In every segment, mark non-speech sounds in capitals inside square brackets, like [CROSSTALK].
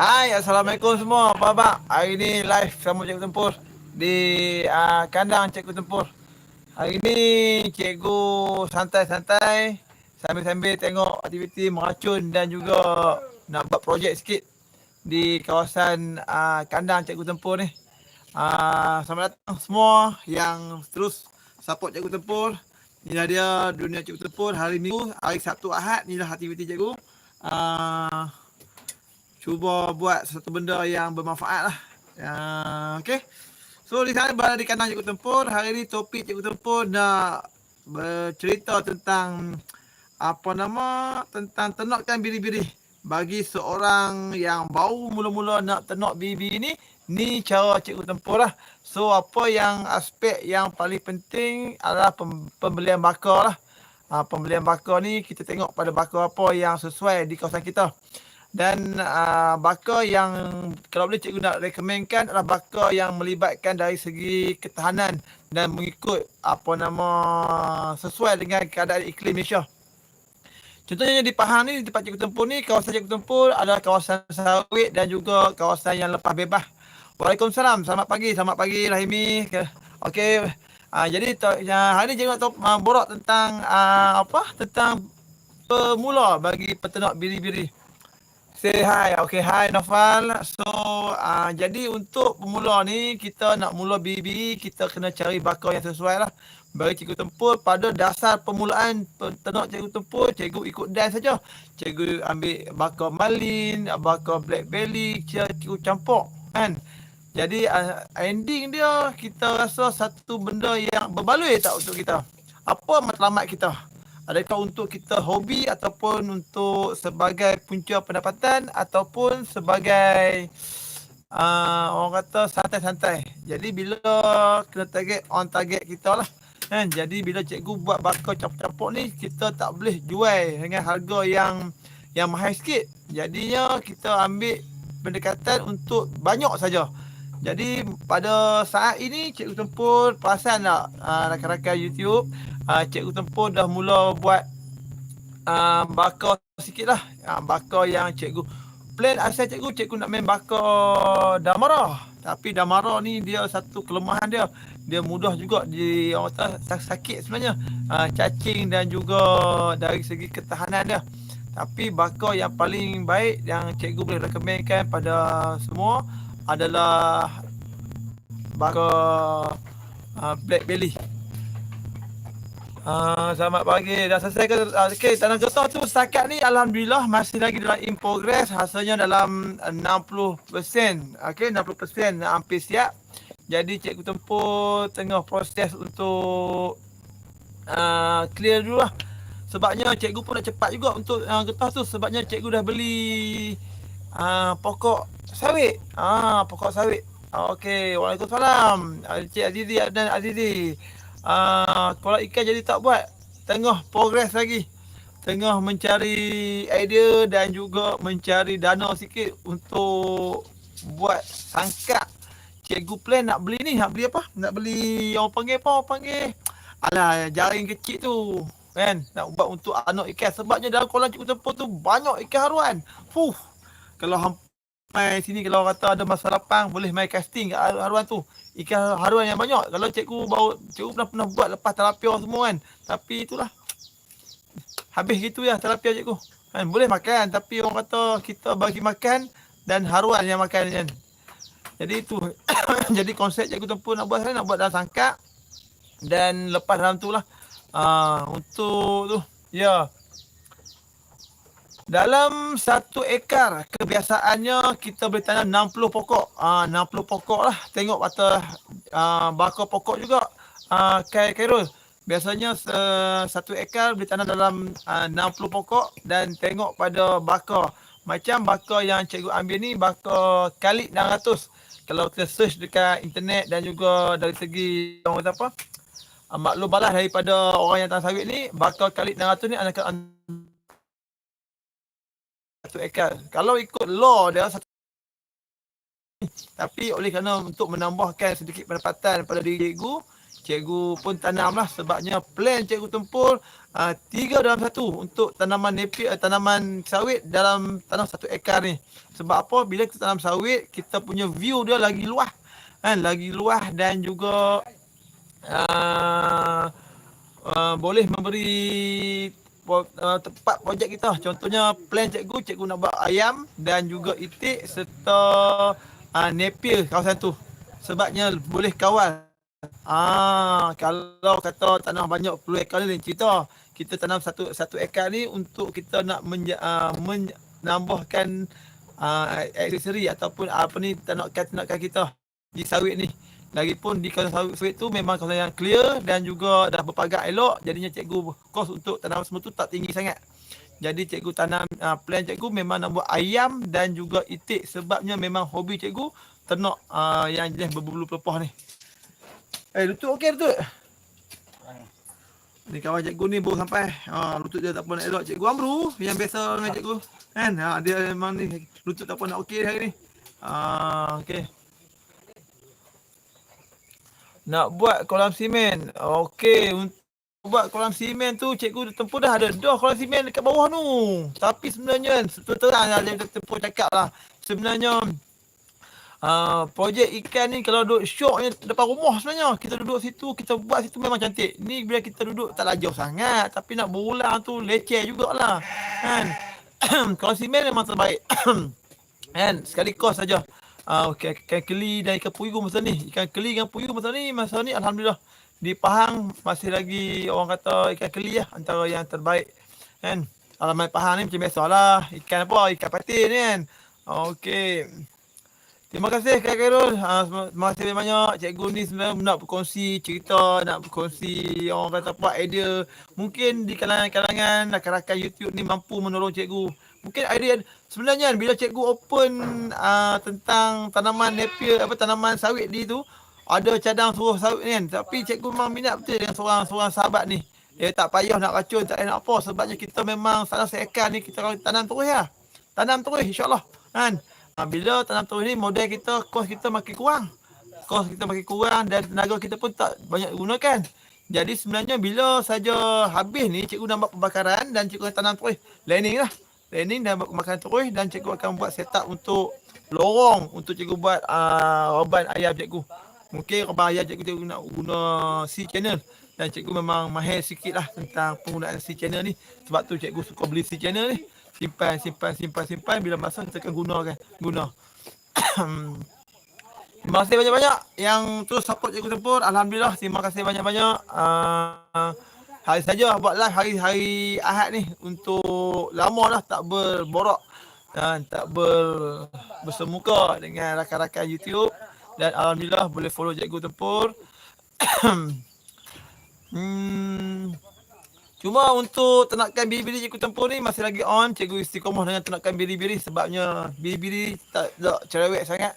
Hai, Assalamualaikum semua. Apa khabar? Hari ni live sama Cikgu Tempur di uh, kandang Cikgu Tempur. Hari ni Cikgu santai-santai sambil-sambil tengok aktiviti meracun dan juga nak buat projek sikit di kawasan uh, kandang Cikgu Tempur ni. Uh, selamat datang semua yang terus support Cikgu Tempur. Inilah dia dunia Cikgu Tempur hari Minggu, hari Sabtu Ahad. Inilah aktiviti Cikgu. Uh, cuba buat satu benda yang bermanfaat lah. Uh, okay. So di sana berada di kandang Cikgu Tempur. Hari ni topik Cikgu Tempur nak bercerita tentang apa nama tentang tenokkan biri-biri bagi seorang yang baru mula-mula nak tenok biri ni ni cara cikgu tempur lah. So apa yang aspek yang paling penting adalah pembelian bakar lah. Ha, pembelian bakar ni kita tengok pada bakar apa yang sesuai di kawasan kita. Dan uh, bakar yang kalau boleh cikgu nak rekomenkan adalah bakar yang melibatkan dari segi ketahanan dan mengikut apa nama sesuai dengan keadaan iklim Malaysia. Contohnya di Pahang ni, di tempat cikgu tempur ni, kawasan cikgu tempur adalah kawasan sawit dan juga kawasan yang lepas bebas. Waalaikumsalam, selamat pagi, selamat pagi Rahimi. Okey, uh, jadi uh, hari ni cikgu nak uh, borak tentang uh, apa? Tentang pemula bagi peternak biri-biri. Say hi. Okay, hi Nafal. So, uh, jadi untuk pemula ni, kita nak mula BB, kita kena cari bakar yang sesuai lah. Bagi cikgu tempur, pada dasar permulaan peternak cikgu tempur, cikgu ikut dan saja. Cikgu ambil bakar malin, bakar black belly, cikgu campur. Kan? Jadi, uh, ending dia, kita rasa satu benda yang berbaloi tak untuk kita. Apa matlamat kita? Adakah untuk kita hobi ataupun untuk sebagai punca pendapatan ataupun sebagai uh, orang kata santai-santai. Jadi bila kena target on target kita lah. Kan? Jadi bila cikgu buat bakar campur-campur ni kita tak boleh jual dengan harga yang yang mahal sikit. Jadinya kita ambil pendekatan untuk banyak saja. Jadi pada saat ini Cikgu Tempur perasan tak uh, rakan-rakan YouTube uh, Cikgu Tempur dah mula buat uh, bakar sikit lah uh, Bakar yang cikgu Plan asal cikgu, cikgu nak main bakar Damara Tapi Damara ni dia satu kelemahan dia Dia mudah juga di orang kata sakit sebenarnya uh, Cacing dan juga dari segi ketahanan dia Tapi bakar yang paling baik yang cikgu boleh rekomenkan pada semua adalah bakar uh, black belly. Uh, selamat pagi. Dah selesai ke? Okay, tanah getah tu setakat ni Alhamdulillah masih lagi dalam in progress. Hasilnya dalam 60%. Okay, 60% hampir siap. Jadi cikgu tempur tengah proses untuk uh, clear dulu lah. Sebabnya cikgu pun nak cepat juga untuk uh, getah tu. Sebabnya cikgu dah beli uh, pokok sawit. Ah, pokok sawit. Ah, okey, Waalaikumsalam. Encik Azizi dan Azizi. Ah, kalau ikan jadi tak buat, tengah progress lagi. Tengah mencari idea dan juga mencari dana sikit untuk buat sangkak. Cikgu plan nak beli ni, nak beli apa? Nak beli orang panggil apa? Orang panggil Alah, jaring kecil tu. Kan? Nak buat untuk anak ikan. Sebabnya dalam kolam cikgu tempur tu banyak ikan haruan. Fuh. Kalau mai sini kalau kata ada masa lapang boleh main casting kat haruan tu. Ikan haruan yang banyak. Kalau cikgu bawa cikgu pernah pernah buat lepas tilapia semua kan. Tapi itulah. Habis gitu ya tilapia cikgu. Kan boleh makan tapi orang kata kita bagi makan dan haruan yang makan kan. Jadi itu [LAUGHS] jadi konsep cikgu tempur nak buat nak buat dalam sangkak dan lepas dalam tu lah. Uh, untuk tu ya. Yeah. Dalam satu ekar kebiasaannya kita boleh tanam 60 pokok. Ah uh, 60 pokok lah. Tengok atas uh, bakar pokok juga. Ah uh, Khairul. Biasanya uh, satu ekar boleh tanam dalam uh, 60 pokok dan tengok pada bakar. Macam bakar yang cikgu ambil ni bakar kali 600. Kalau kita search dekat internet dan juga dari segi orang kata apa? Uh, maklum balas daripada orang yang tanam sawit ni, bakar kali 600 ni adalah satu ekar. Kalau ikut law dia satu tapi oleh kerana untuk menambahkan sedikit pendapatan pada diri cikgu, cikgu pun tanam lah sebabnya plan cikgu tempur uh, tiga dalam satu untuk tanaman nepi uh, tanaman sawit dalam tanam satu ekar ni. Sebab apa? Bila kita tanam sawit, kita punya view dia lagi luas. Kan? Lagi luas dan juga uh, uh, boleh memberi uh, tempat projek kita. Contohnya plan cikgu, cikgu nak buat ayam dan juga itik serta uh, nepil kawasan tu. Sebabnya boleh kawal. Ah, kalau kata tanah banyak puluh ekar ni cerita. Kita tanam satu satu ekar ni untuk kita nak menja, uh, menambahkan uh, aksesori ataupun apa ni tanakan-tanakan kita di sawit ni. Lagipun di kawasan sawit tu memang kawasan yang clear dan juga dah berpagar elok jadinya cikgu kos untuk tanam semua tu tak tinggi sangat. Jadi cikgu tanam uh, plan cikgu memang nak buat ayam dan juga itik sebabnya memang hobi cikgu ternak uh, yang jenis berbulu pelepah ni. Eh lutut okey lutut. Ni kawan cikgu ni baru sampai. Ha lutut dia tak apa nak elok cikgu Amru yang biasa dengan cikgu. Kan? Ha dia memang ni lutut tak apa nak okey hari ni. Ha okey nak buat kolam simen. Okey, untuk buat kolam simen tu cikgu tempuh dah ada dah kolam simen dekat bawah tu. Tapi sebenarnya terang lah dia tempuh cakap lah. Sebenarnya Uh, projek ikan ni kalau duduk syok depan rumah sebenarnya kita duduk situ kita buat situ memang cantik ni bila kita duduk tak jauh sangat tapi nak berulang tu leceh jugalah kan [COUGHS] kalau simen memang terbaik [COUGHS] kan sekali kos saja uh, okay, ikan keli dan ikan puyuh masa ni. Ikan keli dengan puyuh masa ni, masa ni Alhamdulillah. Di Pahang masih lagi orang kata ikan keli lah antara yang terbaik. Kan? Alamat Pahang ni macam biasa lah. Ikan apa? Ikan patin kan? Okey. Terima kasih Kak Khairul. Uh, terima kasih banyak. Cikgu ni sebenarnya nak berkongsi cerita, nak berkongsi orang kata apa idea. Mungkin di kalangan-kalangan rakan-rakan YouTube ni mampu menolong cikgu. Mungkin idea sebenarnya bila cikgu open uh, tentang tanaman napier apa tanaman sawit di tu ada cadang suruh sawit ni kan. Tapi cikgu memang minat betul dengan seorang-seorang sahabat ni. Dia tak payah nak racun, tak payah nak apa. Sebabnya kita memang sana seekar ni kita kalau tanam terus ya. Tanam terus insyaAllah. Kan? Ha, bila tanam terus ni model kita, kos kita makin kurang. Kos kita makin kurang dan tenaga kita pun tak banyak gunakan. Jadi sebenarnya bila saja habis ni cikgu nak buat pembakaran dan cikgu tanam terus landing lah. Landing dan buat pembakaran terus dan cikgu akan buat setup untuk lorong untuk cikgu buat uh, roban ayam cikgu. Mungkin roban ayam cikgu, cikgu nak guna C channel dan cikgu memang mahir sikit lah tentang penggunaan C channel ni. Sebab tu cikgu suka beli C channel ni simpan simpan simpan simpan. Bila masa kita akan gunakan guna. [COUGHS] Terima kasih banyak-banyak yang terus support cikgu tempur. Alhamdulillah terima kasih banyak-banyak. Uh, hari saja buat live hari-hari Ahad ni untuk lama dah tak berborak dan tak ber, bersemuka dengan rakan-rakan YouTube. Dan alhamdulillah boleh follow cikgu tempur. [COUGHS] Hmm, Cuma untuk tenakan biri-biri cikgu tempur ni masih lagi on. Cikgu istiqomah dengan tenakan biri-biri sebabnya biri-biri tak, tak cerewet sangat.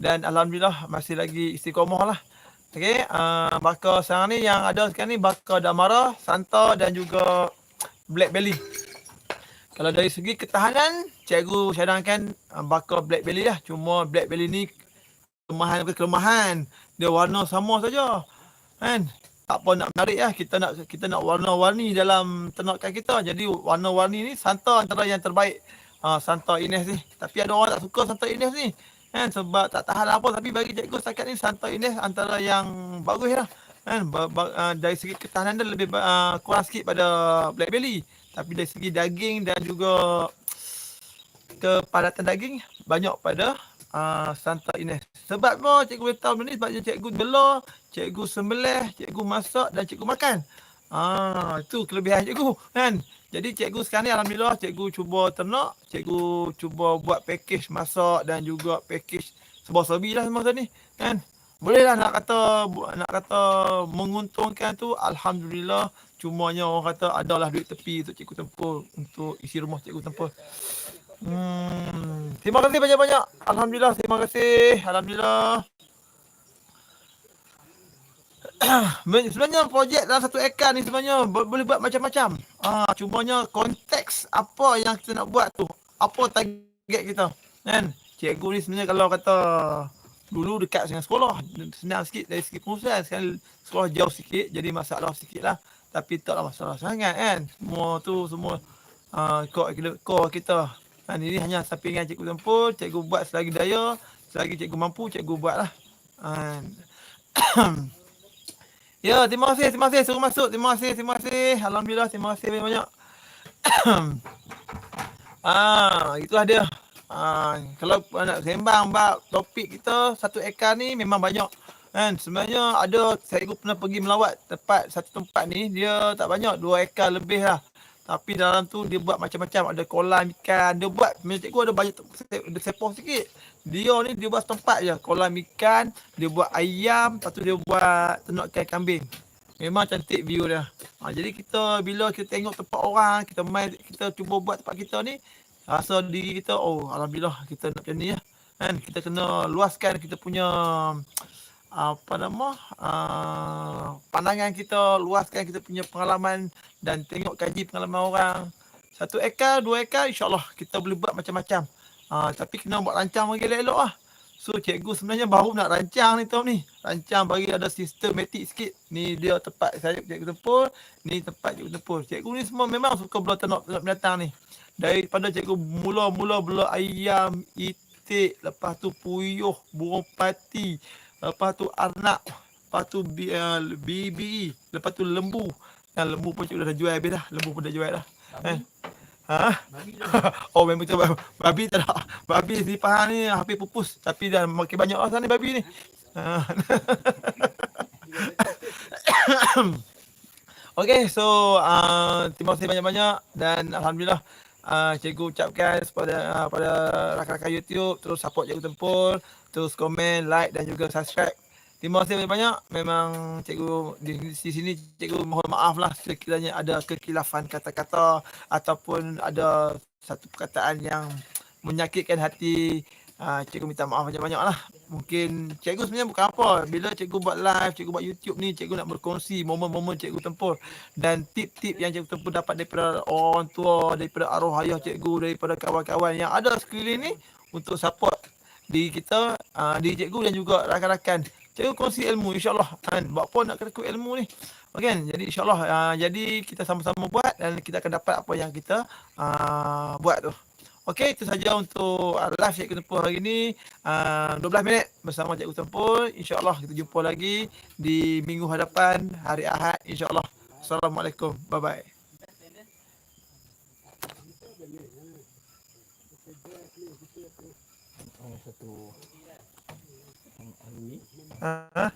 Dan Alhamdulillah masih lagi istiqomah lah. Okay, uh, bakar sekarang ni yang ada sekarang ni bakar damara, santa dan juga black belly. Kalau dari segi ketahanan, cikgu cadangkan uh, bakar black belly lah. Cuma black belly ni kelemahan kelemahan. Dia warna sama saja. Kan? Tak apa nak menarik lah. Kita nak kita nak warna-warni dalam ternakan kita. Jadi warna-warni ni Santa antara yang terbaik. Ha, Santa Ines ni. Tapi ada orang tak suka Santa Ines ni. Kan? Sebab tak tahan apa. Tapi bagi cikgu setakat ni Santa Ines antara yang bagus lah. Kan? Ba- ba- uh, dari segi ketahanan dia lebih uh, kurang sikit pada Black Belly. Tapi dari segi daging dan juga kepadatan daging banyak pada uh, Santa Ines. Sebab apa cikgu boleh tahu ni sebab cikgu bela, cikgu sembelih, cikgu masak dan cikgu makan. Ah, itu kelebihan cikgu kan. Jadi cikgu sekarang ni alhamdulillah cikgu cuba ternak, cikgu cuba buat package masak dan juga package sebuah sebi lah semasa ni kan. Boleh lah nak kata nak kata menguntungkan tu alhamdulillah cumanya orang kata adalah duit tepi untuk cikgu tempur untuk isi rumah cikgu tempur. Hmm. Terima kasih banyak-banyak. Alhamdulillah, terima kasih. Alhamdulillah. [CLEARS THROAT] sebenarnya projek dalam satu ekar ni sebenarnya boleh buat macam-macam. Ah, cumanya konteks apa yang kita nak buat tu. Apa target kita. Kan? Cikgu ni sebenarnya kalau kata dulu dekat dengan sekolah senang sikit dari segi pengurusan sekarang sekolah jauh sikit jadi masalah sikit lah tapi taklah masalah sangat kan semua tu semua uh, kau kita kan ini hanya sampingan cikgu tempur cikgu buat selagi daya selagi cikgu mampu cikgu buat lah kan [CLEARS THROAT] ya terima kasih terima kasih. Suruh masuk. Terima kasih terima kasih. Alhamdulillah terima kasih banyak [COUGHS] ah itulah dia. Ha, kalau nak sembang bab topik kita satu ekar ni memang banyak. Kan sebenarnya ada saya pernah pergi melawat tempat satu tempat ni dia tak banyak dua ekar lebih lah tapi dalam tu dia buat macam-macam. Ada kolam ikan. Dia buat macam cikgu ada banyak ada sepoh sikit. Dia ni dia buat tempat je. Kolam ikan dia buat ayam lepas tu dia buat ternakan kambing. Memang cantik view dia. Ha, jadi kita bila kita tengok tempat orang kita main kita cuba buat tempat kita ni rasa diri kita oh alhamdulillah kita nak macam ni ya kan kita kena luaskan kita punya apa nama uh, pandangan kita luaskan kita punya pengalaman dan tengok kaji pengalaman orang. Satu ekar dua ekar insyaallah kita boleh buat macam-macam. Uh, tapi kena buat rancang bagi elok-elok lah. So cikgu sebenarnya baru nak rancang ni tahun ni. Rancang bagi ada sistematik sikit. Ni dia tempat saya cikgu tempur. Ni tempat cikgu tempur. Cikgu ni semua memang suka belah tenok binatang ni. Daripada cikgu mula-mula bela ayam, itik, lepas tu puyuh, burung pati, lepas tu arnak, lepas tu uh, bibi, lepas tu lembu. Dan lembu pun cikgu dah jual habis dah. Lembu pun dah jual dah. Eh. Ha? [LAUGHS] oh memang tu babi tak ada. Babi di paha ni hampir pupus tapi dah makin banyak orang ni babi ni. Ha. [LAUGHS] okay, so uh, terima kasih banyak-banyak dan Alhamdulillah uh, cikgu ucapkan kepada uh, pada rakan-rakan YouTube terus support cikgu tempur terus komen like dan juga subscribe. Terima kasih banyak-banyak memang cikgu di, di sini cikgu mohon maaf lah sekiranya ada kekilafan kata-kata ataupun ada satu perkataan yang menyakitkan hati. Uh, cikgu minta maaf banyak-banyak lah. Mungkin cikgu sebenarnya bukan apa. Bila cikgu buat live cikgu buat YouTube ni cikgu nak berkongsi momen-momen cikgu tempur. Dan tip-tip yang cikgu tempur dapat daripada orang tua daripada arwah ayah cikgu daripada kawan-kawan yang ada sekeliling ni untuk support di kita uh, di cikgu dan juga rakan-rakan cikgu kongsi ilmu insyaallah kan buat apa nak kena ilmu ni okay, jadi insyaallah uh, jadi kita sama-sama buat dan kita akan dapat apa yang kita uh, buat tu Okey, itu saja untuk live Cikgu Tempur hari ini. Uh, 12 minit bersama Cikgu Tempur. InsyaAllah kita jumpa lagi di minggu hadapan, hari Ahad. InsyaAllah. Assalamualaikum. Bye-bye. ศัตรูอันนี้ อ่า